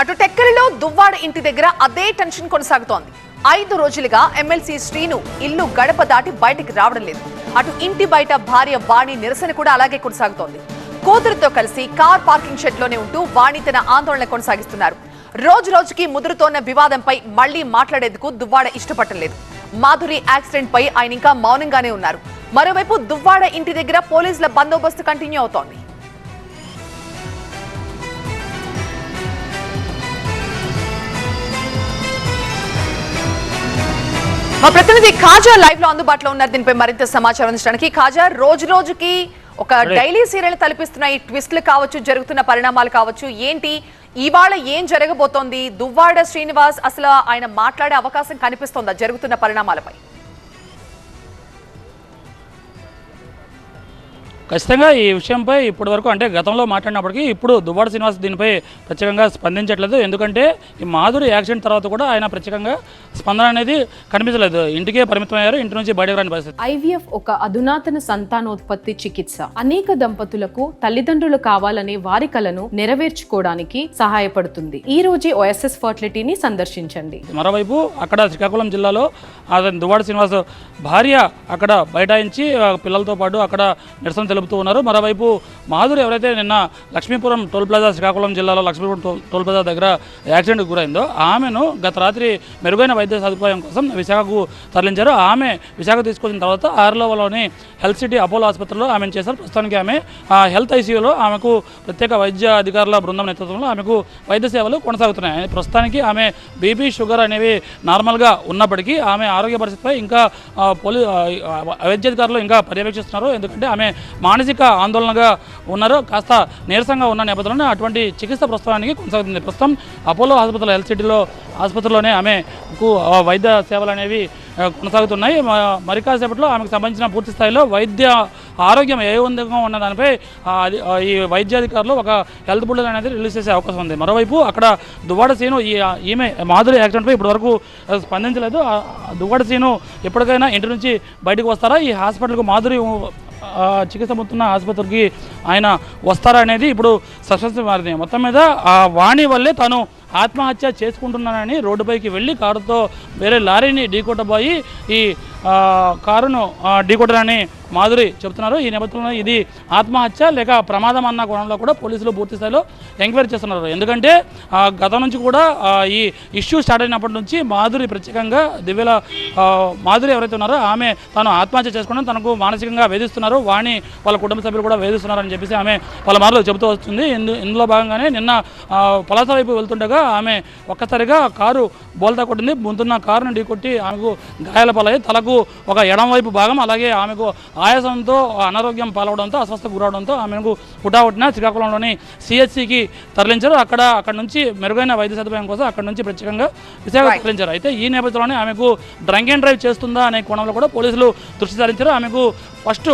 అటు టెక్కలిలో దువ్వాడ ఇంటి దగ్గర అదే టెన్షన్ కొనసాగుతోంది. ఐదు రోజులుగా ఎమ్మెల్సీ శ్రీను ఇల్లు గడప దాటి బయటికి రావడం లేదు. అటు ఇంటి బయట భార్య వాణి నిరసన కూడా అలాగే కొనసాగుతోంది. కూతురుతో కలిసి కార్ పార్కింగ్ షెడ్లోనే ఉంటూ వాణి తన ఆందోళన కొనసాగిస్తున్నారు. రోజు రోజుకి ముదురుతోన్న వివాదంపై మళ్ళీ మాట్లాడేందుకు దువ్వాడ ఇష్టపడటం లేదు. మాధురి యాక్సిడెంట్ పై ఆయన ఇంకా మౌనంగానే ఉన్నారు. మరోవైపు దువ్వాడ ఇంటి దగ్గర పోలీసుల బందోబస్తు కంటిన్యూ అవుతోంది. మా ప్రతినిధి ఖాజా లైవ్లో అందుబాటులో ఉన్నారు. దీనిపై మరింత సమాచారం అందించడానికి ఖాజా రోజు రోజుకి ఒక డైలీ సీరియల్ తలపిస్తున్న ఈ ట్విస్ట్లు కావచ్చు జరుగుతున్న పరిణామాలు కావచ్చు ఏంటి? ఇవాళ ఏం జరగబోతోంది? దువ్వాడ శ్రీనివాస్ అసలు ఆయన మాట్లాడే అవకాశం కనిపిస్తోందా జరుగుతున్న పరిణామాలపై? ఖచ్చితంగా ఈ విషయంపై ఇప్పటి వరకు అంటే గతంలో మాట్లాడినప్పటికీ ఇప్పుడు దువ్వాడ శ్రీనివాస్ దీనిపై ప్రత్యేకంగా స్పందించట్లేదు. ఎందుకంటే ఈ మాధురి యాక్సిడెంట్ తర్వాత కూడా ఆయన ప్రత్యేకంగా స్పందన అనేది కనిపించలేదు. ఇంటికే పరిమితమయ్యారు. ఇంటి నుంచి బయటకు రాని పరిస్థితి. ఐవీఎఫ్ ఒక అధునాతన సంతానోత్పత్తి చికిత్స. అనేక దంపతులకు తల్లిదండ్రులు కావాలనే వారి కలను నెరవేర్చుకోవడానికి సహాయపడుతుంది. ఈ రోజే ఓఎస్ఎస్ ఫర్టిలిటీని సందర్శించండి. మరోవైపు అక్కడ శ్రీకాకుళం జిల్లాలో అతని దువ్వాడ శ్రీనివాస్ భార్య అక్కడ బైఠాయించి పిల్లలతో పాటు అక్కడ నిరసన తెలుపుతూ ఉన్నారు. మరోవైపు మాధురి ఎవరైతే నిన్న లక్ష్మీపురం టోల్ ప్లాజా శ్రీకాకుళం జిల్లాలో లక్ష్మీపురం టోల్ ప్లాజా దగ్గర యాక్సిడెంట్ గురైందో ఆమెను గత రాత్రి మెరుగైన వైద్య సదుపాయం కోసం విశాఖకు తరలించారు. ఆమె విశాఖ తీసుకొచ్చిన తర్వాత ఆర్లోవలోని హెల్త్ సిటీ అపోలో ఆసుపత్రిలో ఆమెను చేశారు. ప్రస్తుతానికి ఆమె హెల్త్ ఐసీయూలో ఆమెకు ప్రత్యేక వైద్య అధికారుల బృందం నేతృత్వంలో ఆమెకు వైద్య సేవలు కొనసాగుతున్నాయి. ప్రస్తుతానికి ఆమె బీపీ షుగర్ అనేవి నార్మల్గా ఉన్నప్పటికీ ఆమె ఆరోగ్య పరిస్థితిపై ఇంకా పోలీ వైద్యాధికారులు ఇంకా పర్యవేక్షిస్తున్నారు. ఎందుకంటే ఆమె మానసిక ఆందోళనగా ఉన్నారు కాస్త నీరసంగా ఉన్న నేపథ్యంలోనే అటువంటి చికిత్స ప్రస్తుతానికి కొనసాగుతుంది. ప్రస్తుతం అపోలో ఆసుపత్రిలో ఎల్సిటీలో ఆసుపత్రిలోనే ఆమెకు వైద్య సేవలు అనేవి కొనసాగుతున్నాయి. మరికాసేపట్లో మరి కాసేపట్లో ఆమెకు సంబంధించిన పూర్తి స్థాయిలో వైద్య ఆరోగ్యం ఏ విధంగా ఉన్న దానిపై అది ఈ వైద్యాధికారులు ఒక హెల్త్ బుల్లెట్ అనేది రిలీజ్ చేసే అవకాశం ఉంది. మరోవైపు అక్కడ దువ్వాడ సీను ఈమె మాధురి యాక్సిడెంట్పై ఇప్పటివరకు స్పందించలేదు. ఆ, దువ్వాడ సీను ఎప్పటికైనా ఇంటి నుంచి బయటకు వస్తారా? ఈ హాస్పిటల్కు మాధురి చికిత్స పొందుతున్న ఆసుపత్రికి ఆయన వస్తారనేది ఇప్పుడు సస్పెన్స్ మారింది మొత్తం మీద ఆ వాణి వల్లే తను ఆత్మహత్య చేసుకుంటున్నానని రోడ్డుపైకి వెళ్ళి కారుతో వేరే లారీని ఢీకొట్టబోయి ఈ కారును ఆ, ఢీకొట్టరని మాధురి చెబుతున్నారు. ఈ నేపథ్యంలో ఇది ఆత్మహత్య లేక ప్రమాదం అన్న కోణంలో కూడా పోలీసులు పూర్తి స్థాయిలో ఎంక్వైరీ చేస్తున్నారు. ఎందుకంటే గతం నుంచి కూడా ఈ ఇష్యూ స్టార్ట్ అయినప్పటి నుంచి మాధురి ప్రత్యేకంగా దివ్యల మాధురి ఎవరైతే ఉన్నారో ఆమె తాను ఆత్మహత్య చేసుకోవడం తనకు మానసికంగా వేధిస్తున్నారు. వాణి వాళ్ళ కుటుంబ సభ్యులు కూడా వేధిస్తున్నారని చెప్పేసి ఆమె వాళ్ళ మాటలు చెబుతూ వస్తుంది. ఇందు ఇందులో భాగంగానే నిన్న ఆ, పలాస వైపు వెళ్తుండగా ఆమె ఒక్కసారిగా కారు బోల్తా కొట్టింది. ముందున్న కారును ఢీకొట్టి ఆమెకు గాయాల పాలయ్యి తలకు ఒక ఎడం వైపు భాగం అలాగే ఆమెకు ఆయాసంతో అనారోగ్యం పాలవడంతో అస్వస్థ గురవడంతో ఆమెకు పుటావుట్టిన శ్రీకాకుళంలోని సిహెచ్సికి తరలించారు. అక్కడ అక్కడ నుంచి మెరుగైన వైద్య సదుపాయం కోసం అక్కడ నుంచి ప్రత్యేకంగా విశాఖ. తరలించారు. అయితే ఈ నేపథ్యంలోనే ఆమెకు డ్రంక్ అండ్ డ్రైవ్ చేస్తుందా అనే కోణంలో కూడా పోలీసులు దృష్టి సారించారు. ఆమెకు ఫస్ట్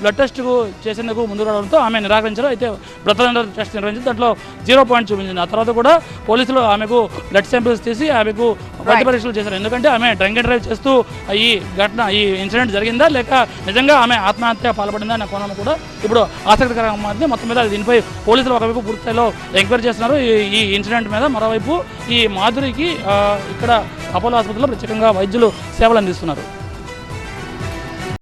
బ్లడ్ టెస్ట్ చేసేందుకు ముందు రావడంతో ఆమె నిరాకరించారు. అయితే బ్లడ్ టెస్ట్ నిర్వహించి దాంట్లో జీరో పాయింట్ చూపించింది. ఆ తర్వాత కూడా పోలీసులు ఆమెకు బ్లడ్ శాంపిల్స్ తీసి ఆమెకు వైద్య పరీక్షలు చేశారు. ఎందుకంటే ఆమె డ్రంక్ అండ్ డ్రైవ్ చేస్తూ ఈ ఘటన ఈ ఇన్సిడెంట్ జరిగిందా లేక నిజంగా ఆమె ఆత్మహత్య పాల్పడిందా అనే కోణం కూడా ఇప్పుడు ఆసక్తికరంగా మారింది. మొత్తం మీద దీనిపై పోలీసులు ఒకవైపు పూర్తి ఎంక్వైరీ చేస్తున్నారు. ఈ ఇన్సిడెంట్ మీద మరోవైపు ఈ మాధురికి ఇక్కడ అపోలో ఆసుపత్రిలో ప్రత్యేకంగా వైద్యులు సేవలు అందిస్తున్నారు.